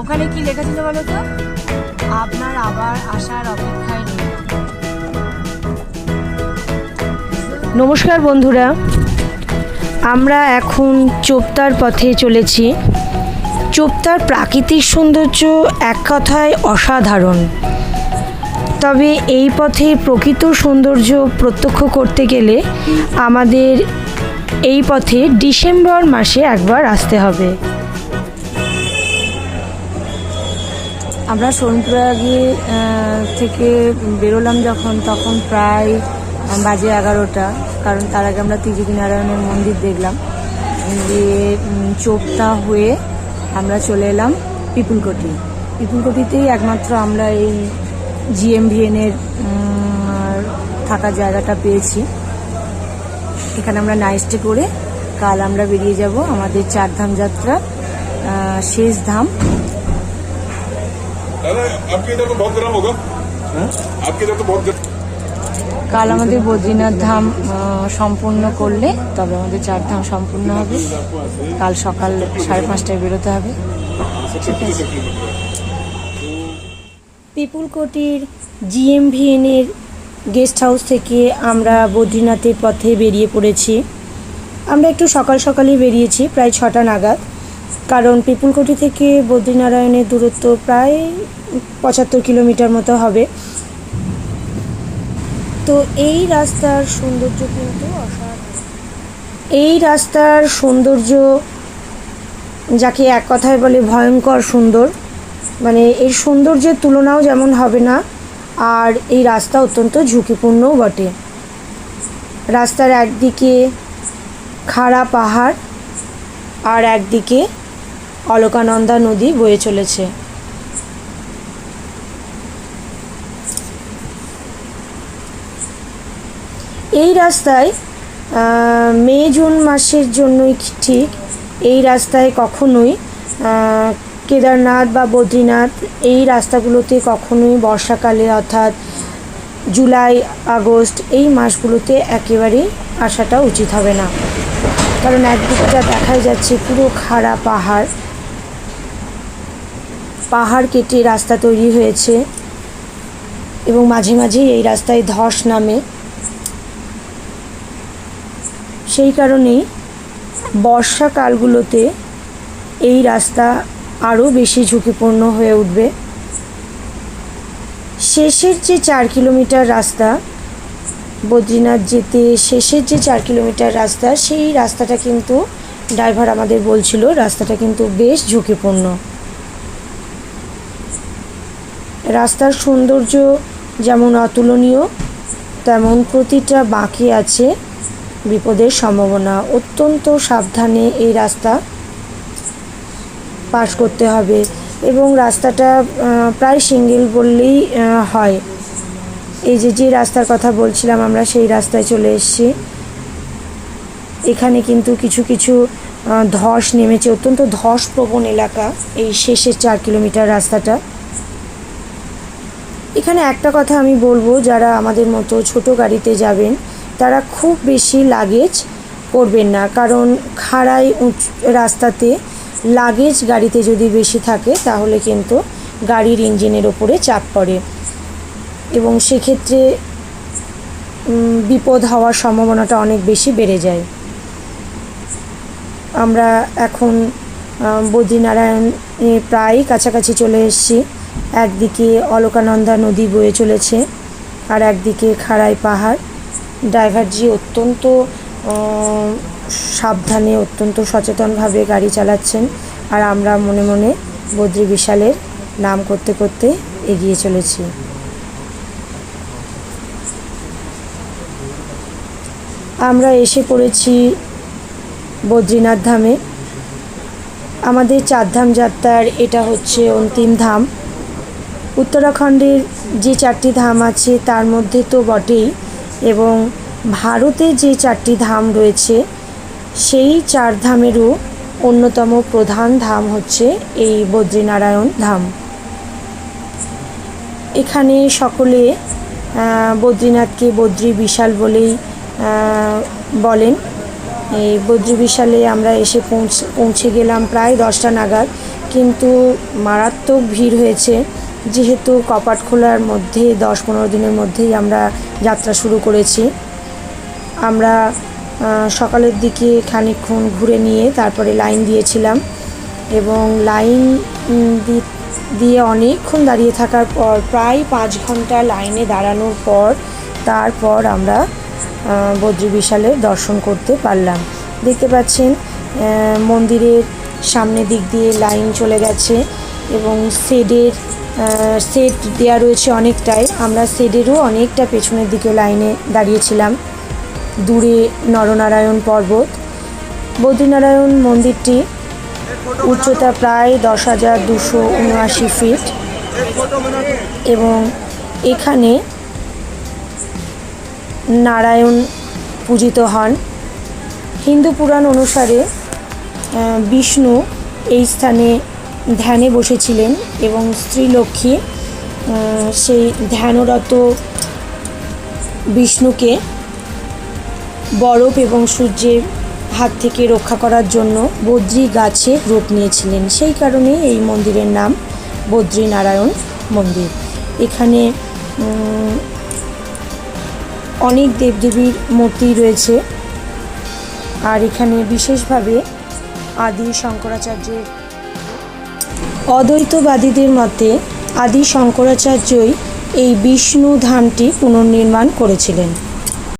ওখানে কি লেখা ছিল বলো তো? আপনার আবার আসার অপেক্ষায় নমস্কার বন্ধুরা, আমরা এখন চোপতার পথে চলেছি। চোপতার প্রাকৃতিক সৌন্দর্য এক কথায় অসাধারণ। তবে এই পথে প্রকৃত সৌন্দর্য প্রত্যক্ষ করতে গেলে আমাদের এই পথে ডিসেম্বর মাসে একবার আসতে হবে। আমরা সোনপ্রয়াগে আহ, থেকে বেরোলাম যখন তখন প্রায় বাজে এগারোটা কারণ তার আগে আমরা নারায়ণের মন্দির দেখলাম। দিয়ে চোপতা হয়ে আমরা চলে এলাম পিপুলকটি। পিপুলকটিতেই একমাত্র আমরা এই জিএমভিএনের থাকার জায়গাটা পেয়েছি। এখানে আমরা নাইট স্টে করে কাল আমরা বেরিয়ে যাব আমাদের চারধাম যাত্রা শেষ ধাম। आपके इधर तो बहुत गर्म होगा आपके इधर तो बहुत गर्म কাল আমাদের বদ্রীনাথ ধাম আহ, সম্পূর্ণ করলে তবে আমাদের চার ধাম সম্পূর্ণ হবে কাল সকাল সাড়ে পাঁচটায় বেরোতে হবে পিপুলকোটির জিএমভিএনের গেস্ট হাউস থেকে আমরা বদ্রীনাথের পথে বেরিয়ে পড়েছি আমরা একটু সকাল সকালই বেরিয়েছি প্রায় ছটা নাগাদ কারণ পিপুলকুটি থেকে বদ্রীনারায়ণের দূরত্ব প্রায় পঁচাত্তর কিলোমিটার মতো হবে। তো এই রাস্তার সৌন্দর্য কিন্তু অসাধারণ। এই রাস্তার সৌন্দর্য যাকে এক কথায় বলে ভয়ঙ্কর সুন্দর মানে এর সৌন্দর্যের তুলনাও যেমন হবে না, আর এই রাস্তা অত্যন্ত ঝুঁকিপূর্ণও বটে। রাস্তার একদিকে খাড়া পাহাড় আর একদিকে অলকানন্দা নদী বয়ে চলেছে। এই রাস্তায় মে, জুন মাসের জন্যই ঠিক? এই রাস্তায় কখনোই কেদারনাথ বা বদ্রীনাথ এই রাস্তাগুলোতে কখনোই বর্ষাকালে অর্থাৎ জুলাই, আগস্ট এই মাসগুলোতে একেবারেই আসাটা উচিত হবে না। কারণ একদিকটা দেখাই যাচ্ছে পুরো খাড়া পাহাড়। পাহাড় কেটে রাস্তা তৈরি হয়েছে এবং মাঝে মাঝেই এই রাস্তায় ধস নামে। সেই কারণেই বর্ষাকালগুলোতে এই রাস্তা আরও বেশি ঝুঁকিপূর্ণ হয়ে উঠবে। শেষের যে চার কিলোমিটার রাস্তা, বদ্রীনাথ যেতে শেষের যে চার কিলোমিটার রাস্তা, সেই রাস্তাটা কিন্তু ড্রাইভার আমাদের বলছিল, রাস্তাটা কিন্তু বেশ ঝুঁকিপূর্ণ। রাস্তার সৌন্দর্য যেমন অতুলনীয়, তেমন প্রতিটা বাঁকে আছে বিপদের সম্ভাবনা। অত্যন্ত সাবধানে এই রাস্তা পাশ করতে হবে এবং রাস্তাটা প্রায় সিঙ্গেল বললেই হয়। এই যে যে রাস্তার কথা বলছিলাম আমরা, সেই রাস্তায় চলে এসেছি। এখানে কিন্তু কিছু কিছু ধস নেমেছে। অত্যন্ত ধস প্রবণ এলাকা এই শেষের চার কিলোমিটার রাস্তাটা। এখানে একটা কথা আমি বলব, যারা আমাদের মতো ছোট গাড়িতে যাবেন, তারা খুব বেশি লাগেজ করবেন না। কারণ খাড়াই রাস্তাতে লাগেজ গাড়িতে যদি বেশি থাকে, তাহলে কিন্তু গাড়ির ইঞ্জিনের ওপরে চাপ পড়ে। এবং সেক্ষেত্রে বিপদ হওয়ার সম্ভাবনাটা অনেক বেশি বেড়ে যায়। আমরা এখন বদ্রীনারায়ণে প্রায় কাছাকাছি চলে এসেছি। একদিকে অলকানন্দা নদী বয়ে চলেছে আর একদিকে খাড়াই পাহাড়। ড্রাইভারজি অত্যন্ত সাবধানে, অত্যন্ত সচেতনভাবে গাড়ি চালাচ্ছেন আর আমরা মনে মনে বদ্রী বিশালের নাম করতে করতে এগিয়ে চলেছি। আমরা এসে পড়েছি বদ্রীনাথ ধামে। আমাদের চারধাম যাত্রার এটা হচ্ছে অন্তিম ধাম। উত্তরাখণ্ডের যে চারটি ধাম আছে, তার মধ্যে তো বটেই। এবং ভারতে যে চারটি ধাম রয়েছে, সেই চার ধামেরও অন্যতম প্রধান ধাম হচ্ছে এই বদ্রীনারায়ণ ধাম। এখানে সকলে বদ্রীনাথকে বদ্রী বিশাল বলেই বলেন। এই বদ্রী বিশালে আমরা এসে পৌঁছ, পৌঁছে গেলাম প্রায় দশটা নাগাদ। কিন্তু মারাত্মক ভিড় হয়েছে। যেহেতু কপাট খোলার মধ্যে, দশ পনেরো দিনের মধ্যেই আমরা যাত্রা শুরু করেছি। আমরা সকালের দিকে খানিকক্ষণ ঘুরে নিয়ে তারপরে লাইন দিয়েছিলাম এবং লাইন দিয়ে অনেকক্ষণ দাঁড়িয়ে থাকার পর, প্রায় পাঁচ ঘণ্টা লাইনে দাঁড়ানোর পর তারপর আমরা বদ্রী বিশালের দর্শন করতে পারলাম। দেখতে পাচ্ছেন মন্দিরের সামনে দিক দিয়ে লাইন চলে গেছে। এবং শেডের সেট দেওয়া রয়েছে অনেকটাই। আমরা শেডেরও অনেকটা পেছনের দিকে লাইনে দাঁড়িয়েছিলাম। দূরে নরনারায়ণ পর্বত। বদ্রীনারায়ণ মন্দিরটি উচ্চতা প্রায় দশ হাজার দুশো উনআশি ফিট এবং এখানে নারায়ণ পূজিত হন। হিন্দু পুরাণ অনুসারে বিষ্ণু এই স্থানে ধ্যানে বসেছিলেন এবং স্ত্রীলক্ষ্মী সেই ধ্যানরত বিষ্ণুকে বরফ এবং সূর্যের হাত থেকে রক্ষা করার জন্য বদ্রী গাছের রূপ নিয়েছিলেন। সেই কারণে এই মন্দিরের নাম বদ্রীনারায়ণ মন্দির। এখানে অনেক দেবদেবীর মূর্তি রয়েছে আর এখানে বিশেষভাবে আদি শঙ্করাচার্যের অদ্বৈতবাদীদের মতে আদি শঙ্করাচার্যই এই বিষ্ণু ধামটি পুনর্নির্মাণ করেছিলেন।